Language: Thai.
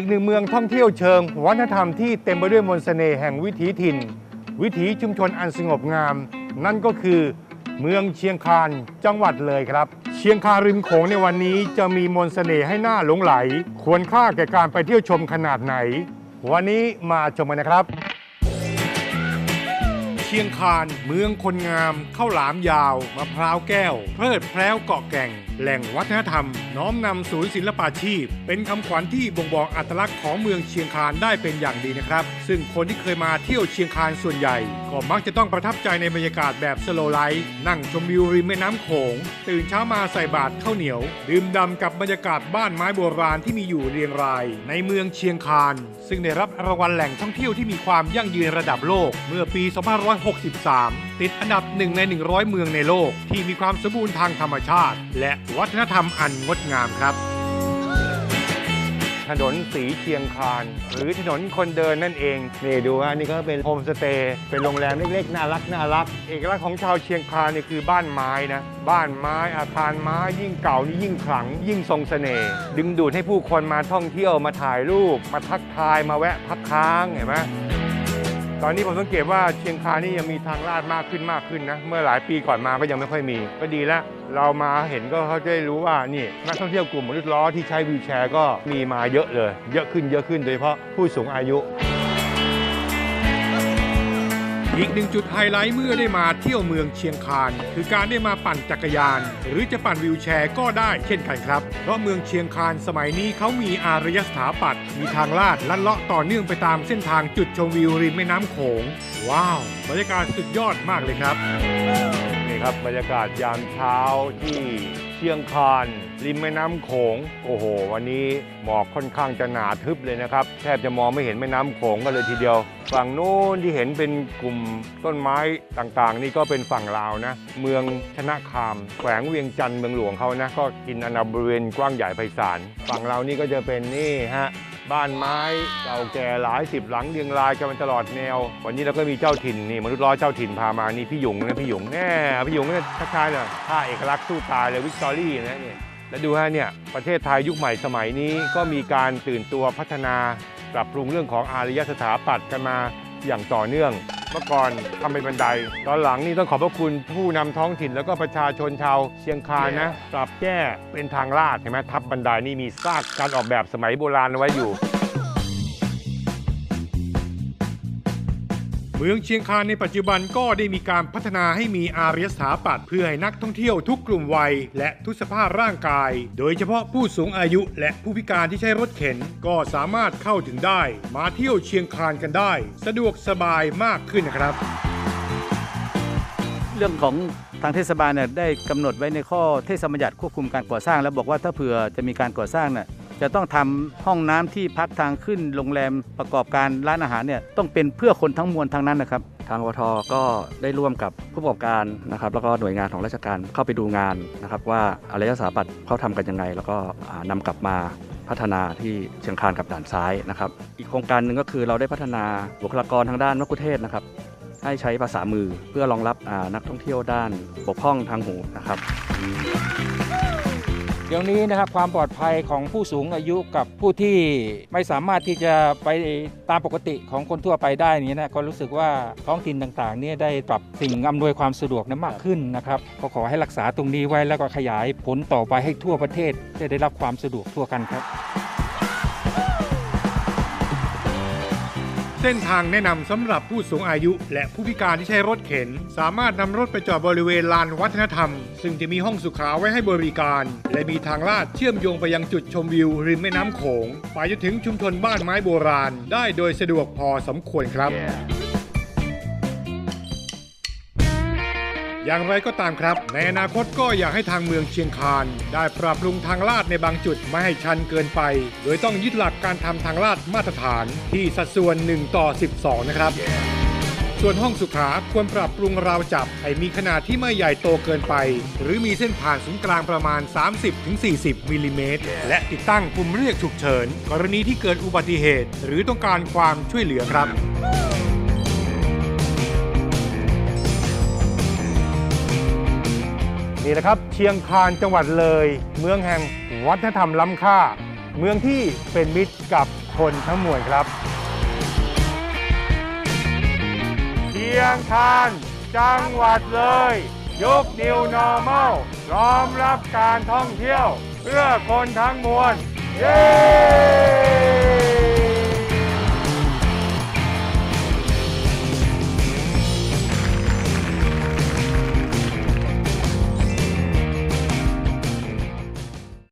อีกหนึ่งเมืองท่องเที่ยวเชิงวัฒนธรรมที่เต็มไปด้วยมนต์เสน่ห์แห่งวิถีถิ่น วิถีชุมชนอันสงบงาม นั่นก็คือเมืองเชียงคานจังหวัดเลยครับ เชียงคานริมโขงในวันนี้จะมีมนต์เสน่ห์ให้หน่าหลงไหล ควรค่าแก่การไปเที่ยวชมขนาดไหน วันนี้มาชมกันนะครับ เชียงคานเมืองคนงามข้าวหลามยาวมะพร้าวแก้ว เพลิดเพล้วเกาะแก่ง แหล่งวัฒนธรรม น้อมนำศูนย์ศิลปาชีพ เป็นคำขวัญที่บ่งบอกอัตลักษณ์ของเมืองเชียงคานได้เป็นอย่างดีนะครับ ซึ่งคนที่เคยมาเที่ยวเชียงคานส่วนใหญ่ ก็มักจะต้องประทับใจในบรรยากาศแบบสโลไลท์นั่งชมวิวริมแม่น้ำโขง ตื่นเช้ามาใส่บาตรข้าวเหนียว ดื่มด่ำกับบรรยากาศบ้านไม้โบราณที่มีอยู่เรียงราย ในเมืองเชียงคาน ซึ่งได้รับรางวัลแหล่งท่องเที่ยวที่มีความยั่งยืนระดับโลกเมื่อปี 2563 ติดอันดับหนึ่งใน 100 เมืองในโลก ที่มีความสมบูรณ์ทางธรรมชาติ และวัฒนธรรมอันงดงามครับ ถนนสีเชียงคาน หรือถนนคนเดินนั่นเอง นี่ดูฮะนี่ก็เป็นโฮมสเตย์เป็นโรงแรมเล็กๆ น่ารักน่ารัก เอกลักษณ์ของชาวเชียงคานนี่คือบ้านไม้นะ บ้านไม้อาคารไม้ยิ่งเก่านี่ยิ่งขลัง ยิ่งทรงเสน่ห์ดึงดูดให้ผู้คนมาท่องเที่ยวมาถ่ายรูป มาทักทายมาแวะพักค้างเห็นไหม ตอนนี้ผมสังเกตว่าเชียงคานนี่ยังมีทางลาดมากขึ้นมากขึ้นนะ เมื่อหลายปีก่อนมาก็ยังไม่ค่อยมี ก็ดีแล้วเรามาเห็นก็เขาจะได้รู้ว่านี่นักท่องเที่ยวกลุ่มมนุษย์ล้อที่ใช้วีลแชร์ก็มีมาเยอะเลย เยอะขึ้นเยอะขึ้นโดยเฉพาะผู้สูงอายุ อีกหนึ่งจุดไฮไลท์เมื่อได้มาเที่ยวเมืองเชียงคาน คือการได้มาปั่นจักรยาน หรือจะปั่นวิวแชร์ก็ได้เช่นกันครับ เพราะเมืองเชียงคานสมัยนี้เขามีอารยสถาปัตย์มีทางลาดลัดเลาะต่อเนื่องไปตามเส้นทางจุดชมวิวริมแม่น้ำโขง ว้าวบรรยากาศสุดยอดมากเลยครับนี่ครับบรรยากาศยามเช้าที่เชียงคาน ริมแม่น้ำโขง โอ้โห วันนี้หมอกค่อนข้างจะหนาทึบเลยนะครับ แทบจะมองไม่เห็นแม่น้ำโขงกันเลยทีเดียว ฝั่งโน้นที่เห็นเป็นกลุ่มต้นไม้ต่างๆ นี่ก็เป็นฝั่งลาวนะ เมืองชนะคาม แขวงเวียงจันทร์เมืองหลวงเขานะ ก็กินอาณาบริเวณกว้างใหญ่ไพศาล ฝั่งเรานี่ก็จะเป็นนี่ฮะบ้านไม้เก่าแก่หลายสิบหลังเรียงรายกันมาตลอดแนว วันนี้เราก็มีเจ้าถิ่นนี่มนุษย์ล้อเจ้าถิ่นพามานี่พี่หยงนะพี่หยงแน่พี่หยงเนี่ยทักทายหน่อยท่าเอกลักษณ์สู้ตายเลยวิกตอรี่นะเนี่ย แล้วดูฮะเนี่ยประเทศไทยยุคใหม่สมัยนี้ก็มีการตื่นตัวพัฒนาปรับปรุงเรื่องของอารยสถาปัตย์กันมาอย่างต่อเนื่อง เมื่อก่อนทำเป็นบันได ตอนหลังนี่ต้องขอบพระคุณผู้นำท้องถิ่นแล้วก็ประชาชนชาวเชียงคานนะ ปรับแก้เป็นทางลาดเห็นไหมทับบันไดนี่มีซากการออกแบบสมัยโบราณเอาไว้อยู่ เมืองเชียงคานในปัจจุบันก็ได้มีการพัฒนาให้มีอารยสถาปัตย์เพื่อให้นักท่องเที่ยวทุกกลุ่มวัย และทุกสภาพร่างกาย โดยเฉพาะผู้สูงอายุและผู้พิการที่ใช้รถเข็นก็สามารถเข้าถึงได้ มาเที่ยวเชียงคานกันได้ สะดวกสบายมากขึ้นนะครับ เรื่องของทางเทศบาลเนี่ยได้กำหนดไว้ในข้อเทศบัญญัติควบคุมการก่อสร้าง แล้วบอกว่าถ้าเผื่อจะมีการก่อสร้างเนี่ย จะต้องทำห้องน้ำที่พักทางขึ้นโรงแรมประกอบการร้านอาหารเนี่ยต้องเป็นเพื่อคนทั้งมวลทั้งนั้นนะครับ ทางวทก็ได้ร่วมกับผู้ประกอบการนะครับแล้วก็หน่วยงานของราชการเข้าไปดูงานนะครับว่าอารยสถาปัตย์เขาทำกันยังไง แล้วก็อ่านำกลับมาพัฒนาที่เชียงคานกับด่านซ้ายนะครับ อีกโครงการหนึ่งก็คือเราได้พัฒนาบุคลากรทางด้านมัคคุเทศนะครับให้ใช้ภาษามือเพื่อรองรับนักท่องเที่ยวด้านบกพร่องทางหูนะครับ เดี๋ยวนี้นะครับความปลอดภัยของผู้สูงอายุกับผู้ที่ไม่สามารถที่จะไปตามปกติของคนทั่วไปได้นี้นะก็รู้สึกว่าท้องถิ่นต่างๆเนี่ยได้ปรับสิ่งอำนวยความสะดวกนั้นมากขึ้นนะครับก็ขอให้รักษาตรงนี้ไว้แล้วก็ขยายผลต่อไปให้ทั่วประเทศจะได้รับความสะดวกทั่วกันครับ เส้นทางแนะนำสำหรับผู้สูงอายุ และผู้พิการที่ใช้รถเข็น สามารถนำรถไปจอดบริเวณลานวัฒนธรรม ซึ่งจะมีห้องสุขาไว้ให้บริการ และมีทางลาดเชื่อมโยงไปยังจุดชมวิว ริมแม่น้ำโขง ไปจนถึงชุมชนบ้านไม้โบราณ ได้โดยสะดวกพอสมควรครับ อย่างไรก็ตามครับ ในอนาคตก็อยากให้ทางเมืองเชียงคาน ได้ปรับปรุงทางลาดในบางจุดไม่ให้ชันเกินไป โดยต้องยึดหลักการทำทางลาดมาตรฐานที่สัดส่วน 1 ต่อ 12 นะครับ ส่วนห้องสุขาควรปรับปรุงราวจับ ให้มีขนาดที่ไม่ใหญ่โตเกินไป หรือมีเส้นผ่านศูนย์กลางประมาณ 30-40มิลลิเมตรและติดตั้งปุ่มเรียกฉุกเฉิน กรณีที่เกิดอุบัติเหตุ หรือต้องการความช่วยเหลือครับ นี่แหละครับเชียงคานจังหวัดเลย เมืองแห่งวัฒนธรรมล้ำค่า เมืองที่เป็นมิตรกับคนทั้งมวลครับ เชียงคานจังหวัดเลย ยุค New Normal พร้อมรับการท่องเที่ยว เพื่อคนทั้งมวล เย้